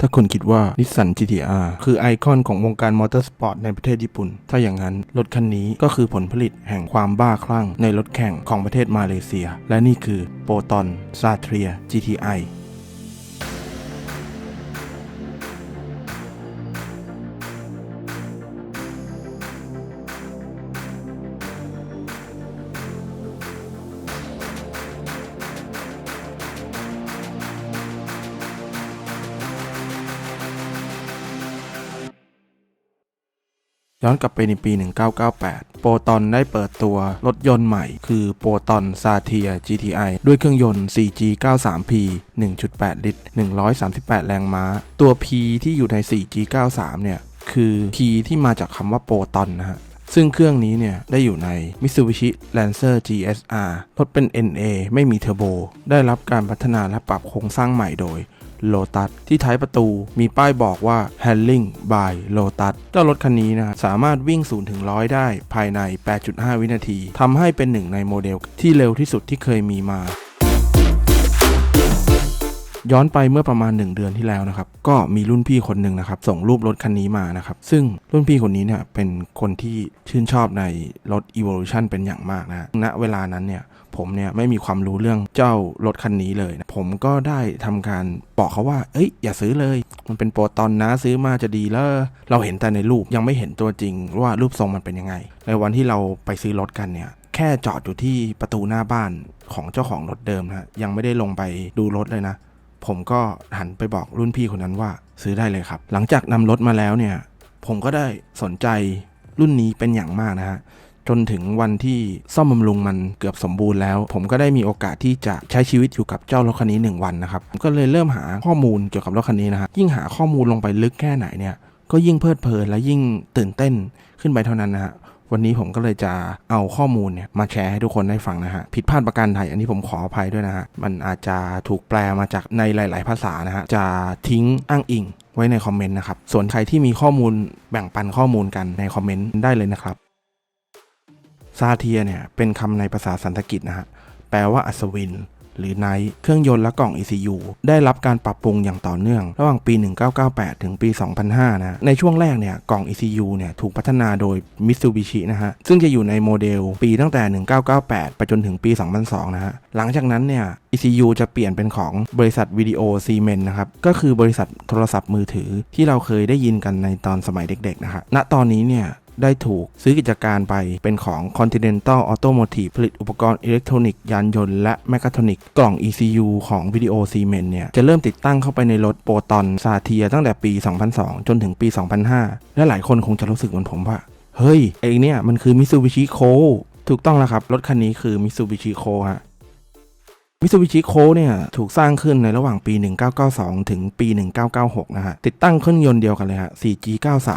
ถ้าคุณคิดว่านิสสัน GTR คือไอคอนของวงการมอเตอร์สปอร์ตในประเทศญี่ปุ่น ถ้าอย่างนั้น รถคันนี้ก็คือผลผลิตแห่งความบ้าคลั่งในรถแข่งของประเทศมาเลเซีย และนี่คือโปรตอนซาเทีย GTI ย้อนกลับไปในปี 1998 โปรตอนได้เปิดตัวรถยนต์ใหม่ คือโปรตอนซาเทีย GTI ด้วยเครื่องยนต์ 4G 93P 1.8 ลิตร 138 แรงม้า ตัว P ที่อยู่ใน 4G 93 เนี่ย คือ P ที่มาจากคำว่าโปรตอนนะฮะซึ่งเครื่องนี้เนี่ย ได้อยู่ใน Mitsubishi Lancer GSR รถเป็น NA ไม่มีเทอร์โบ ได้รับการพัฒนาและปรับโครงสร้างใหม่โดย โลตัสที่ท้ายประตูมีป้ายบอกว่า Handling by Lotus เจ้ารถคันนี้นะสามารถวิ่ง0ถึง100 ได้ภายใน 8.5 วินาทีทำให้เป็นหนึ่งในโมเดลที่เร็วที่สุดที่เคยมีมาย้อนไปเมื่อประมาณ 1 เดือนที่แล้วนะครับ ก็มีรุ่นพี่คนหนึ่งนะครับ ส่งรูปรถคันนี้มานะครับ ซึ่งรุ่นพี่คนนี้เนี่ยเป็นคนที่ชื่นชอบในรถ Evolution เป็นอย่างมากนะณเวลานั้นเนี่ย ผมเนี่ยไม่มีความรู้เรื่องเจ้ารถคันนี้เลยนะผมก็ได้ทำการบอกเขาว่า เอ้ย อย่าซื้อเลย มันเป็นโปรตอนนะซื้อมาจะดีแล้ว เราเห็นแต่ในรูปยังไม่เห็นตัวจริงว่ารูปทรงมันเป็นยังไง ในวันที่เราไปซื้อรถกันเนี่ยแค่จอดอยู่ที่ประตูหน้าบ้านของเจ้าของรถเดิมนะยังไม่ได้ลงไปดูรถเลยนะ ผมก็หันไปบอกรุ่นพี่คนนั้นว่าซื้อได้เลยครับ หลังจากนำรถมาแล้วเนี่ย ผมก็ได้สนใจรุ่นนี้เป็นอย่างมากนะฮะ จนถึงวันที่ซ่อมบำรุงมันเกือบสมบูรณ์แล้ว ผมก็ได้มีโอกาสที่จะใช้ชีวิตอยู่กับเจ้ารถคันนี้ 1 วันนะครับก็เลยเริ่มหาข้อมูลเกี่ยวกับรถคันนี้นะฮะยิ่งหาข้อมูลลงไปลึกแค่ไหนเนี่ยก็ยิ่งเพลิดเพลินและยิ่งตื่นเต้นขึ้นไปเท่านั้นนะฮะวันนี้ผมก็เลยจะเอาข้อมูลเนี่ยมาแชร์ให้ทุกคนได้ฟังนะฮะ ผิดพลาดประการใดอันนี้ผมขออภัยด้วยนะฮะ มันอาจจะถูกแปลมาจากในหลาย ๆ ภาษานะฮะ จะทิ้งอ้างอิงไว้ในคอมเมนต์นะครับ ส่วนใครที่มีข้อมูลแบ่งปันข้อมูลกันในคอมเมนต์ได้เลยนะครับ ซาเทียเนี่ยเป็นคำในภาษาสันสกฤตนะฮะ แปลว่าอัศวิน หรือไนท์เครื่องยนต์และกล่อง ECU ได้รับการปรับปรุงอย่างต่อเนื่อง ระหว่างปี 1998 ถึงปี 2005 นะ ในช่วงแรกเนี่ยกล่อง ECU เนี่ยถูกพัฒนาโดย Mitsubishi นะฮะ ซึ่งจะอยู่ในโมเดลปีตั้งแต่ 1998 ไปจนถึงปี 2002 นะฮะ หลังจากนั้นเนี่ย ECU จะเปลี่ยนเป็นของบริษัทวิดีโอซีเมนนะครับ ก็คือบริษัทโทรศัพท์มือถือที่เราเคยได้ยินกันในตอนสมัยเด็กๆนะฮะณตอนนี้เนี่ย ได้ถูกซื้อกิจการไปเป็นของ Continental Automotive ผลิตอุปกรณ์อิเล็กทรอนิกส์ยานยนต์และแมคคาทรอนิกส์กล่อง ECU ของวิดีโอซีเมนเนี่ยจะเริ่มติดตั้งเข้าไปในรถโปรตอนซาเทียตั้งแต่ปี 2002 จนถึงปี 2005 และหลายคนคงจะรู้สึกเหมือนผมว่า เฮ้ยไอ้เนี่ยมันคือ Mitsubishi Co ถูกต้องแล้วครับ รถคันนี้คือ Mitsubishi Co ฮะ มิตซูบิชิโคเนี่ยถูกสร้างขึ้นในระหว่างปี 1992 ถึงปี 1996 นะฮะ ติดตั้งเครื่องยนต์เดียวกันเลยฮะ 4G93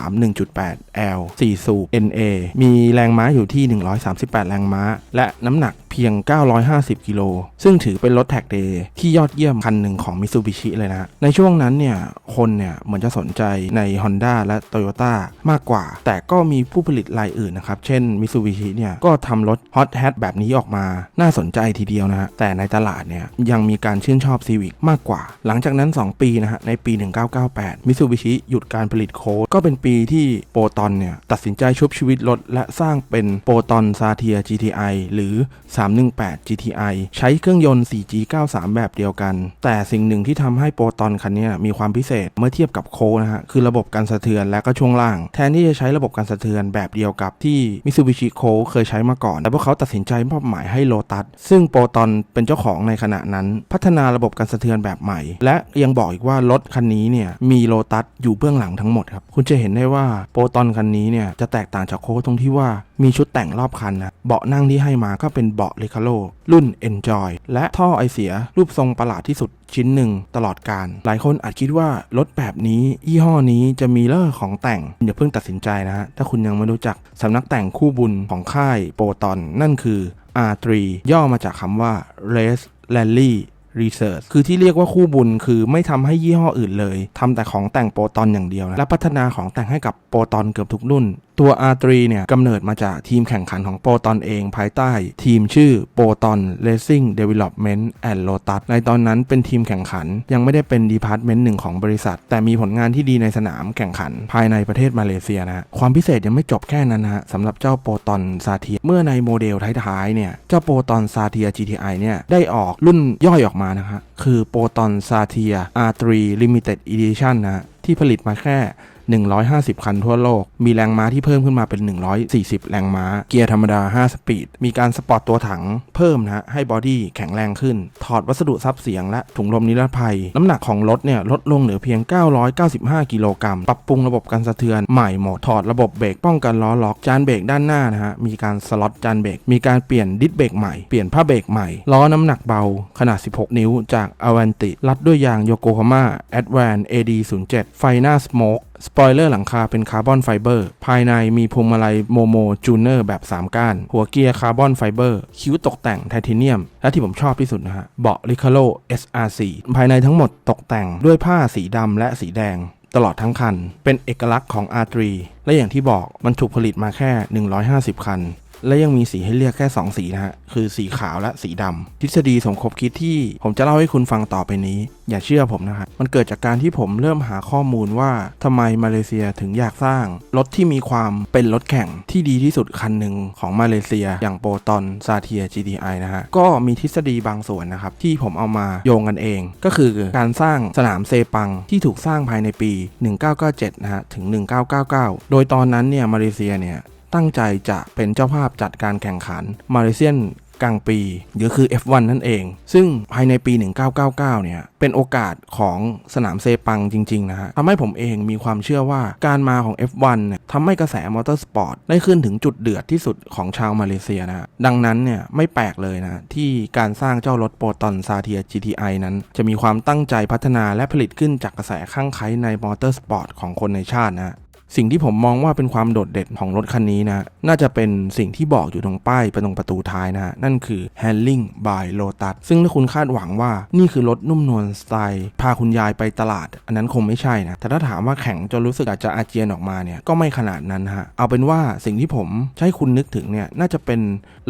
1.8 L 4 สูบ NA มีแรงม้าอยู่ที่ 138 แรงม้า และน้ำหนักเพียง 950 กิโล ซึ่งถือเป็นรถแท็กเดย์ที่ยอดเยี่ยมคันหนึ่งของมิตซูบิชิเลยนะ ในช่วงนั้นเนี่ย คนเนี่ยเหมือนจะสนใจใน Honda และ Toyota มากกว่า แต่ก็มีผู้ผลิตรายอื่นนะครับ เช่นมิตซูบิชิเนี่ยก็ทำรถ Hot Hat แบบนี้ออกมาน่าสนใจทีเดียวนะฮะ แต่ในตลาดเนี่ยยังมีการชื่นชอบ Civic มากกว่า หลังจากนั้น 2 ปีนะฮะ ในปี 1998มิตซูบิชิหยุดการผลิตโค้ดก็เป็นปีที่โปรตอนเนี่ยตัดสินใจชุบชีวิตรถและสร้างเป็นโปรตอนซาเทีย GTI หรือ318 GTI ใช้เครื่องยนต์ 4G 93 แบบเดียวกัน แต่สิ่งหนึ่งที่ทำให้โปรตอนคันนี้มีความพิเศษเมื่อเทียบกับโคนะฮะ คือระบบการสะเทือนและก็ช่วงล่าง แทนที่จะใช้ระบบการสะเทือนแบบเดียวกับที่มิตซูบิชิโคเคยใช้มาก่อน แต่พวกเขาตัดสินใจมอบหมายให้โลตัสซึ่งโปรตอนเป็นเจ้าของในขณะนั้น พัฒนาระบบการสะเทือนแบบใหม่ และยังบอกอีกว่ารถคันนี้เนี่ยมีโลตัสอยู่เบื้องหลังทั้งหมดครับคุณจะเห็นได้ว่าโปรตอนคันนี้เนี่ยจะแตกต่างจากโคตรงที่ว่ามีชุดแต่งรอบคันนะเบาะนั่งที่ให้มาก็เป็นเบาะเลคาโลรุ่น Enjoy และท่อไอเสียรูปทรงประหลาดที่สุดชิ้นหนึ่งตลอดการ หลายคนอาจคิดว่ารถแบบนี้ยี่ห้อนี้จะมีเลอร์ของแต่งอย่าเพิ่งตัดสินใจนะฮะ ถ้าคุณยังไม่รู้จักสำนักแต่งคู่บุญของค่ายโปรตอน นั่นคือ R3 ย่อมาจากคำว่า Race Rally Research คือที่เรียกว่าคู่บุญคือไม่ทำให้ยี่ห้ออื่นเลยทำแต่ของแต่งโปรตอนอย่างเดียวนะและพัฒนาของแต่งให้กับโปรตอนเกือบทุกรุ่น ตัว R3 เนี่ยกำเนิดมาจากทีมแข่งขันของโปรตอนเองภายใต้ ทีมชื่อ Proton Racing Development and Lotus ในตอนนั้นเป็นทีมแข่งขัน ยังไม่ได้เป็นดีพาร์ตเมนต์หนึ่งของบริษัท แต่มีผลงานที่ดีในสนามแข่งขันภายในประเทศมาเลเซียนะความพิเศษยังไม่จบแค่นั้นนะฮะสำหรับเจ้าโปรตอนซาเทียเมื่อในโมเดลท้ายๆเนี่ยเจ้าโปรตอนซาเทีย GTI เนี่ยได้ออกรุ่นย่อยออกมานะฮะคือโปรตอนซาเทีย R3 Limited Edition นนะที่ผลิตมาแค่150 คันทั่วโลก มีแรงม้าที่เพิ่มขึ้นมาเป็น 140 แรงม้า เกียร์ธรรมดา 5 สปีด มีการสปอร์ตตัวถังเพิ่มนะฮะให้บอดี้แข็งแรงขึ้น ถอดวัสดุซับเสียงและถุงลมนิรภัย น้ำหนักของรถเนี่ยลดลงเหลือเพียง 995 กิโลกรัม ปรับปรุงระบบการสะเทือนใหม่หมด ถอดระบบเบรกป้องกันล้อล็อก จานเบรกด้านหน้านะฮะ มีการสล็อตจานเบรก มีการเปลี่ยนดิสเบรกใหม่ เปลี่ยนผ้าเบรกใหม่ ล้อน้ำหนักเบาขนาด 16 นิ้วจากอ v วนติ รัดด้วยยางโยโกฮาม่า Advan AD07 ไฟหน้าสโมก สปอยเลอร์หลังคาเป็นคาร์บอนไฟเบอร์ ภายในมีพวงมาลัยโมโมจูเนอร์แบบ 3 ก้าน หัวเกียร์คาร์บอนไฟเบอร์ คิ้วตกแต่งไทเทเนียม และที่ผมชอบที่สุดนะฮะ เบาะลิคาโล SR4 ภายในทั้งหมดตกแต่งด้วยผ้าสีดำและสีแดง ตลอดทั้งคัน เป็นเอกลักษณ์ของ R3 และอย่างที่บอกมันถูกผลิตมาแค่ 150 คัน และยังมีสีให้เลือกแค่ 2 สีนะฮะ คือสีขาวและสีดำทฤษฎีสมคบคิดที่ผมจะเล่าให้คุณฟังต่อไปนี้ อย่าเชื่อผมนะครับมันเกิดจากการที่ผมเริ่มหาข้อมูลว่าทำไมมาเลเซียถึงอยากสร้าง รถที่มีความเป็นรถแข่งที่ดีที่สุดคันหนึ่งของมาเลเซีย อย่างโปรตอนซาเทีย GTI นะฮะ ก็มีทฤษฎีบางส่วนนะครับ ที่ผมเอามาโยงกันเอง ก็คือการสร้างสนามเซปังที่ถูกสร้างภายในปี 1997 นะฮะ ถึง 1999 โดยตอนนั้นเนี่ยมาเลเซียเนี่ย ตั้งใจจะเป็นเจ้าภาพจัดการแข่งขันมาเลเซียนกลางปีหรือคือ F1 นั่นเอง ซึ่งภายในปี 1999 เนี่ย เป็นโอกาสของสนามเซปังจริง ๆ นะฮะทำให้ผมเองมีความเชื่อว่าการมาของ F1 เนี่ยทำให้กระแสมอเตอร์สปอร์ตได้ขึ้นถึงจุดเดือดที่สุดของชาวมาเลเซียนะฮะดังนั้นเนี่ยไม่แปลกเลยนะ ที่การสร้างเจ้ารถโปรตอนซาเทีย GTI นั้น จะมีความตั้งใจพัฒนาและผลิตขึ้นจากกระแสข้างไคในมอเตอร์สปอร์ตของคนในชาตินะ สิ่งที่ผมมองว่าเป็นความโดดเด่นของรถคันนี้นะ น่าจะเป็นสิ่งที่บอกอยู่ตรงป้ายไปตรงประตูท้ายนะ นั่นคือ handling by Lotus ซึ่งถ้าคุณคาดหวังว่านี่คือรถนุ่มนวลสไตล์ พาคุณยายไปตลาด อันนั้นคงไม่ใช่นะ แต่ถ้าถามว่าแข็งจนรู้สึกอากจะอาเจียนออกมาเนี่ย ก็ไม่ขนาดนั้นฮะ เอาเป็นว่าสิ่งที่ผมให้คุณนึกถึงเนี่ย น่าจะเป็น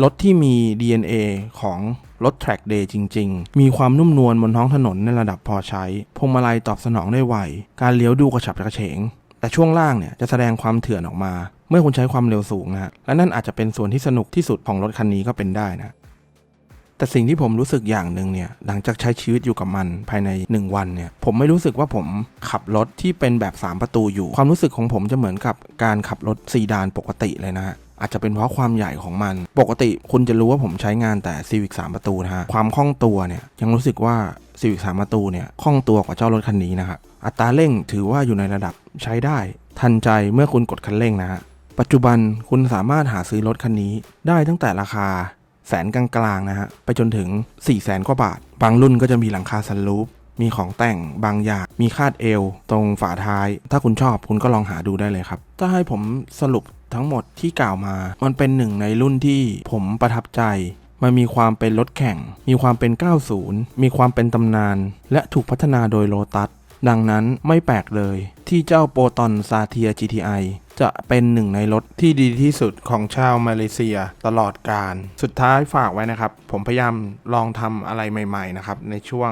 รถที่มี DNA ของรถ Track Day จริง ๆ มีความนุ่มนวลบนท้องถนนในระดับพอใช้ พวงมาลัยตอบสนองได้ไว การเลี้ยวดูกระฉับกระเฉง แต่ช่วงล่างเนี่ยจะแสดงความเถื่อนออกมา เมื่อคุณใช้ความเร็วสูงนะฮะและนั่นอาจจะเป็นส่วนที่สนุกที่สุดของรถคันนี้ก็เป็นได้นะแต่สิ่งที่ผมรู้สึกอย่างหนึ่งเนี่ยหลังจากใช้ชีวิตอยู่กับมันภายใน 1 วันเนี่ยผมไม่รู้สึกว่าผมขับรถที่เป็นแบบ 3 ประตูอยู่ ความรู้สึกของผมจะเหมือนกับการขับรถซีดานปกติเลยนะฮะ อาจจะเป็นเพราะความใหญ่ของมัน ปกติคุณจะรู้ว่าผมใช้งานแต่ Civic 3 ประตูนะฮะ ความคล่องตัวเนี่ยยังรู้สึกว่า Civic 3 ประตูเนี่ยคล่องตัวกว่าเจ้ารถคันนี้นะครับอัตราเร่งถือว่าอยู่ในระดับใช้ได้ ทันใจเมื่อคุณกดคันเร่งนะฮะปัจจุบันคุณสามารถหาซื้อรถคันนี้ได้ตั้งแต่ราคาแสนกลางๆนะฮะไปจนถึง4 0 0แสนกว่าบาท บางรุ่นก็จะมีหลังคาซันรูฟ มีของแต่งบางอย่าง มีคาดเอว ตรงฝาท้าย ถ้าคุณชอบคุณก็ลองหาดูได้เลยครับ ถ้าให้ผมสรุปทั้งหมดที่กล่าวมา มันเป็นหนึ่งในรุ่นที่ผมประทับใจ มันมีความเป็นรถแข่ง มีความเป็น 90 มีความเป็นตำนาน และถูกพัฒนาโดยโลตัส ดังนั้นไม่แปลกเลย ที่เจ้าโปรตอนซาเทีย GTI จะเป็นหนึ่งในรถที่ดีที่สุดของชาวมาเลเซียตลอดการ สุดท้ายฝากไว้นะครับ ผมพยายามลองทำอะไรใหม่ ๆ นะครับ ในช่วง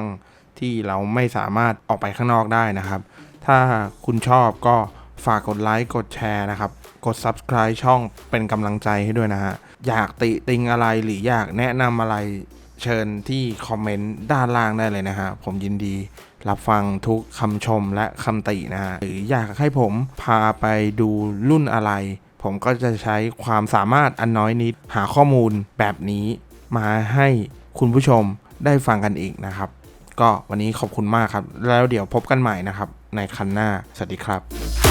ที่เราไม่สามารถออกไปข้างนอกได้นะครับ ถ้าคุณชอบก็ฝากกดไลค์กดแชร์นะครับ กด subscribe ช่องเป็นกำลังใจให้ด้วยนะฮะ อยากติติงอะไรหรืออยากแนะนำอะไรเชิญที่คอมเมนต์ด้านล่างได้เลยนะฮะ ผมยินดีรับฟังทุกคำชมและคำตินะฮะ หรืออยากให้ผมพาไปดูรุ่นอะไร ผมก็จะใช้ความสามารถอันน้อยนิดหาข้อมูลแบบนี้มาให้คุณผู้ชมได้ฟังกันอีกนะครับ ก็วันนี้ขอบคุณมากครับ แล้วเดี๋ยวพบกันใหม่นะครับ ในคันหน้า สวัสดีครับ